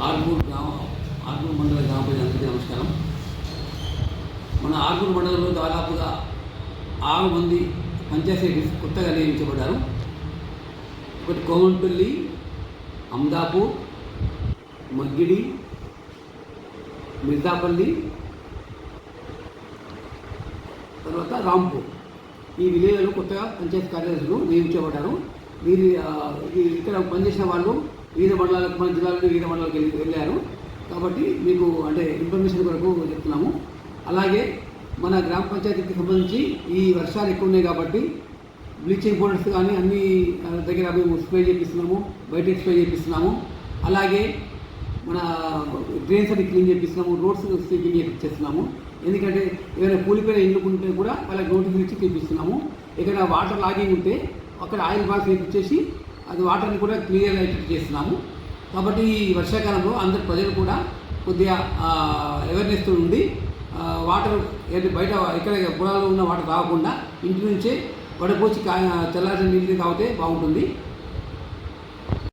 ఆర్మూర్ గ్రామ ఆర్మూర్ మండల గ్రామ ప్రజలందరికీ నమస్కారం. మన ఆర్మూర్ మండలంలో దాదాపుగా ఆరు మంది పంచాయతీ కొత్తగా నియమించబడ్డారు. ఒకటి కోమన్పల్లి అమ్దాపూర్ మగ్గిడి మిర్దాపల్లి తర్వాత రాంపూర్. ఈ విలేజ్లో కొత్తగా పంచాయతీ కార్యదర్శులు నియమించబడ్డారు. వీరి ఈ- ఇక్కడ పనిచేసిన వాళ్ళు వివిధ మండలాలకు మన జిల్లాలో వివిధ మండలాలకు వెళ్ళి వెళ్ళారు. కాబట్టి మీకు అంటే ఇన్ఫర్మేషన్ కొరకు చెప్తున్నాము. అలాగే మన గ్రామ పంచాయతీకి సంబంధించి ఈ వర్షాలు ఎక్కువ ఉన్నాయి కాబట్టి బ్లీచింగ్ పౌడర్స్ కానీ అన్ని దగ్గర మేము స్ప్రే చేపిస్తున్నాము బయట స్ప్రే చేపిస్తున్నాము. అలాగే మన డ్రైన్స్ అన్ని క్లీన్ చేపిస్తున్నాము రోడ్స్ క్లీన్ చేపిస్తున్నాము. ఎందుకంటే ఏదైనా కూలిపోయిన ఇల్లు ఉంటే కూడా వాళ్ళకి నోటీసులు ఇచ్చి తెప్పిస్తున్నాము ఇక్కడ వాటర్ లాగింగ్ ఉంటే అక్కడ ఆయిల్ బాక్స్ వేపించేసి అది వాటర్ని కూడా క్లియర్ అయ్యేటట్టు చేస్తున్నాము. కాబట్టి ఈ వర్షాకాలంలో అందరు ప్రజలు కూడా కొద్దిగా అవేర్నెస్తో ఉండి వాటర్ ఏంటి బయట ఇక్కడ పొలాల్లో ఉన్న వాటర్ తాగకుండా ఇంటి నుంచే వడపోచి కా చల్లారిన నీళ్ళు తాగితే బాగుంటుంది.